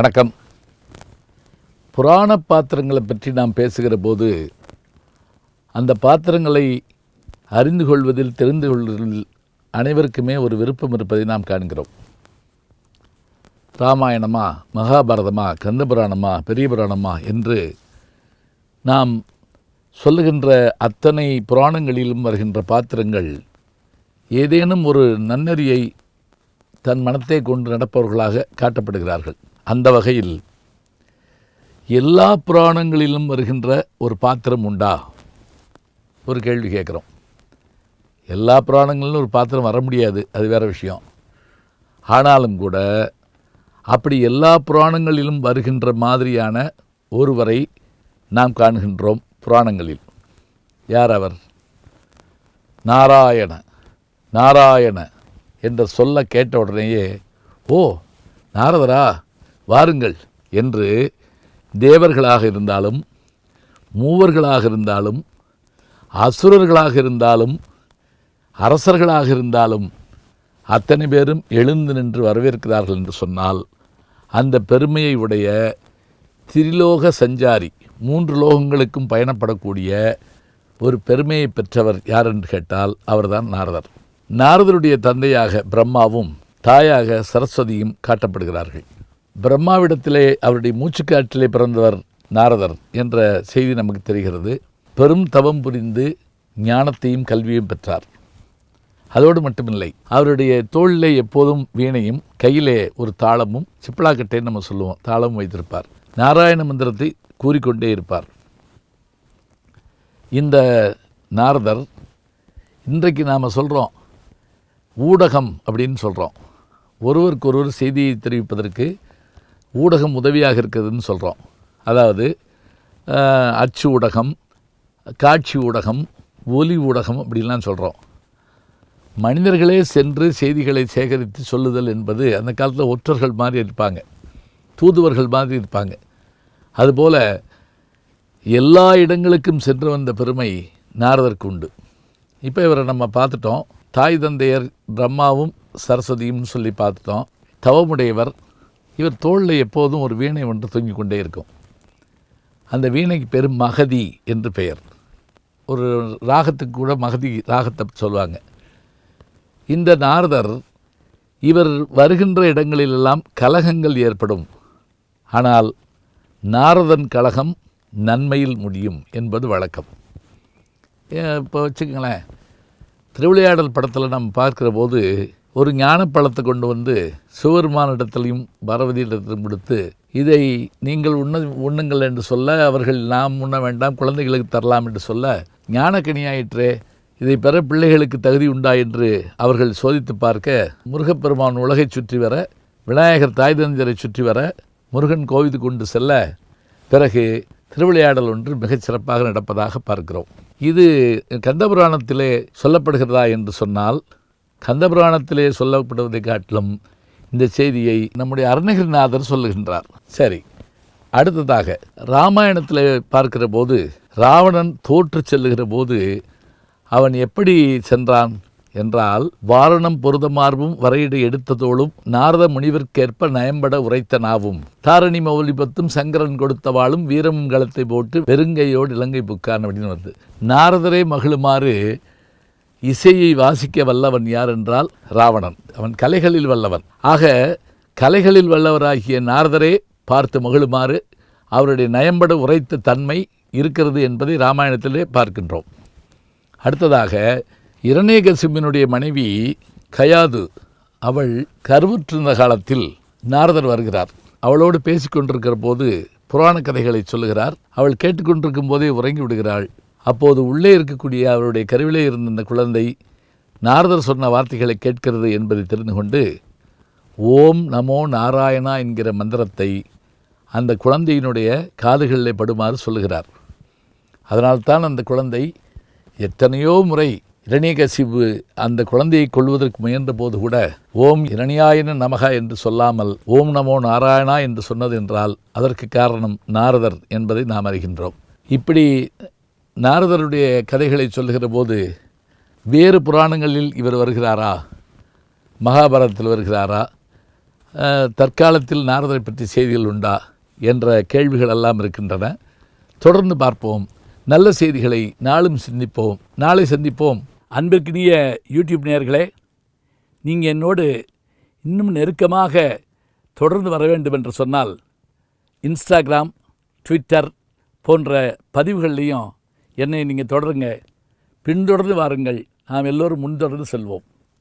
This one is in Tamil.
வணக்கம். புராண பாத்திரங்களை பற்றி நாம் பேசுகிற போது அந்த பாத்திரங்களை அறிந்து கொள்வதில் தெரிந்து கொள்வதில் அனைவருக்குமே ஒரு விருப்பம் இருப்பதை நாம் காண்கிறோம். ராமாயணமா மகாபாரதமா கந்த புராணமா பெரிய புராணமா என்று நாம் சொல்லுகின்ற அத்தனை புராணங்களிலும் வருகின்ற பாத்திரங்கள் ஏதேனும் ஒரு நன்னெறியை தன் மனத்தை கொண்டு நடப்பவர்களாக காட்டப்படுகிறார்கள். அந்த வகையில் எல்லா புராணங்களிலும் வருகின்ற ஒரு பாத்திரம் உண்டா? ஒரு கேள்வி கேட்குறோம். எல்லா புராணங்களிலும் ஒரு பாத்திரம் வர முடியாது அது வேற விஷயம். ஆனாலும் கூட அப்படி எல்லா புராணங்களிலும் வருகின்ற மாதிரியான ஒருவரை நாம் காண்கின்றோம் புராணங்களில். யார் அவர்? நாராயண நாராயண என்ற சொல்ல கேட்ட உடனேயே ஓ நாரதரா வாருங்கள் என்று தேவர்களாக இருந்தாலும் மூவர்களாக இருந்தாலும் அசுரர்களாக இருந்தாலும் அரசர்களாக இருந்தாலும் அத்தனை பேரும் எழுந்து நின்று வரவேற்கிறார்கள் என்று சொன்னால் அந்த பெருமையை உடைய திரிலோக சஞ்சாரி மூன்று லோகங்களுக்கும் பயணப்படக்கூடிய ஒரு பெருமையை பெற்றவர் யார் என்று கேட்டால் அவர்தான் நாரதர். நாரதருடைய தந்தையாக பிரம்மாவும் தாயாக சரஸ்வதியும் காட்டப்படுகிறார்கள். பிரம்மாவிடத்திலே அவருடைய மூச்சுக்காற்றிலே பிறந்தவர் நாரதர் என்ற செய்தி நமக்கு தெரிகிறது. பெரும் தவம் புரிந்து ஞானத்தையும் கல்வியும் பெற்றார். அதோடு மட்டுமில்லை அவருடைய தோளிலே எப்போதும் வீணையும் கையிலே ஒரு தாளமும் சிப்பலாக்கட்டைன்னு நம்ம சொல்லுவோம் தாளமும் வைத்திருப்பார். நாராயண மந்திரத்தை கூறிக்கொண்டே இருப்பார். இந்த நாரதர் இன்றைக்கு நாம் சொல்கிறோம் ஊடகம் அப்படின்னு சொல்கிறோம் ஒருவருக்கொருவர் செய்தியை தெரிவிப்பதற்கு ஊடகம் உதவியாக இருக்குதுன்னு சொல்கிறோம் அதாவது அச்சு ஊடகம் காட்சி ஊடகம் ஒலி ஊடகம் அப்படின்லாம் சொல்கிறோம் மனிதர்களே சென்று செய்திகளை சேகரித்து சொல்லுதல் என்பது அந்த காலத்தில் ஒற்றர்கள் மாதிரி இருப்பாங்க. தூதுவர்கள் மாதிரி இருப்பாங்க. அதுபோல் எல்லா இடங்களுக்கும் சென்று வந்த பெருமை நாரதற்கு உண்டு. இப்போ இவரை நம்ம பார்த்துட்டோம். தாய் தந்தையர் பிரம்மாவும் சரஸ்வதியும் சொல்லி பார்த்துட்டோம். தவமுடையவர் இவர் தோளில் எப்போதும் ஒரு வீணை ஒன்று தொங்கிக் கொண்டே இருக்கும். அந்த வீணைக்கு பேர் மகதி என்று பெயர். ஒரு ராகத்துக்கு கூட மகதி ராகத்தை சொல்லுவாங்க இந்த நாரதர் இவர் வருகின்ற இடங்களிலெல்லாம் கலகங்கள் ஏற்படும். ஆனால் நாரதன் கலகம் நன்மையில் முடியும் என்பது வழக்கம். இப்போ வச்சுக்கங்களேன் திருவிளையாடல் படத்தில் நம்ம பார்க்கிற போது ஒரு ஞானப்பழத்தை கொண்டு வந்து சிவபெருமானிடத்திலையும் பரவதியிடத்திலும் கொடுத்து இதை நீங்கள் உண்ண உண்ணுங்கள் என்று சொல்ல அவர்கள் நாம் உண்ண வேண்டாம் குழந்தைகளுக்கு தரலாம் என்று சொல்ல ஞானக்கனியாயிற்றே இதை பெற பிள்ளைகளுக்கு தகுதி உண்டா என்று அவர்கள் சோதித்து பார்க்க முருகப்பெருமான் உலகைச் சுற்றி வர விநாயகர் தாய் தந்தரை சுற்றி வர முருகன் கோவிலுக்கு கொண்டு செல்ல பிறகு திருவிளையாடல் ஒன்று மிகச் சிறப்பாக நடப்பதாக பார்க்கிறோம். இது கந்தபுராணத்திலே சொல்லப்படுகிறதா என்று சொன்னால் கந்தபுராணத்திலே சொல்லப்படுவதை காட்டிலும் இந்த செய்தியை நம்முடைய அருணகிரிநாதர் சொல்லுகின்றார். சரி அடுத்ததாக ராமாயணத்தில் பார்க்கிற போது ராவணன் தோற்று செல்லுகிற போது அவன் எப்படி சென்றான் என்றால் வாரணம் பொருதமார்பும் வரையிட எடுத்ததோளும் நாரத முனிவிற்கேற்ப நயம்பட உரைத்த நாவும் தாரணி மௌலிபத்தும் சங்கரன் கொடுத்த வாளும் வீரமும் களத்தை போட்டு வெறுங்கையோடு இலங்கை புக்கான் அப்படின்னு வருது. நாரதரே மகிழுமாறு இசையை வாசிக்க வல்லவன் யார் என்றால் ராவணன். அவன் கலைகளில் வல்லவன். ஆக கலைகளில் வல்லவராகிய நாரதரே பார்த்து மகிழுமாறு அவருடைய நயம்பட உரைத்த தன்மை இருக்கிறது என்பதை ராமாயணத்திலே பார்க்கின்றோம். அடுத்ததாக இரணியகசிம்பினுடைய மனைவி கயாது அவள் கருவுற்றிருந்த காலத்தில் நாரதர் வருகிறார். அவளோடு பேசிக்கொண்டிருக்கிற போது புராண கதைகளை சொல்லுகிறார். அவள் கேட்டுக்கொண்டிருக்கும் போதே உறங்கி விடுகிறாள் அப்போது உள்ளே இருக்கக்கூடிய அவருடைய கருவிலே இருந்த அந்த குழந்தை நாரதர் சொன்ன வார்த்தைகளை கேட்கிறது என்பதை தெரிந்து கொண்டு ஓம் நமோ நாராயணா என்கிற மந்திரத்தை அந்த குழந்தையினுடைய காதுகளிலே படுமாறு சொல்லுகிறார். அதனால்தான் அந்த குழந்தை எத்தனையோ முறை இரணியகசிபு அந்த குழந்தையை கொள்வதற்கு முயன்ற போது கூட ஓம் இரணியாயன நமக என்று சொல்லாமல் ஓம் நமோ நாராயணா என்று சொன்னது என்றால் அதற்கு காரணம் நாரதர் என்பதை நாம் அறிகின்றோம். இப்படி நாரதருடைய கதைகளை சொல்லுகிற போது வேறு புராணங்களில் இவர் வருகிறாரா? மகாபாரதத்தில் வருகிறாரா? தற்காலத்தில் நாரதரை பற்றி செய்திகள் உண்டா? என்ற கேள்விகள் எல்லாம் இருக்கின்றன. தொடர்ந்து பார்ப்போம். நல்ல செய்திகளை நாளும் சிந்திப்போம். நாளை சந்திப்போம். அன்பிற்கினிய யூடியூப் நேயர்களே நீங்கள் என்னோடு இன்னும் நெருக்கமாக தொடர்ந்து வர வேண்டும் என்று சொன்னால் இன்ஸ்டாகிராம் ட்விட்டர் போன்ற பதிவுகள்லேயும் என்னை நீங்கள் தொடருங்க. பின்தொடர்ந்து வாருங்கள். நாம் எல்லோரும் முன்தொடர்ந்து செல்வோம்.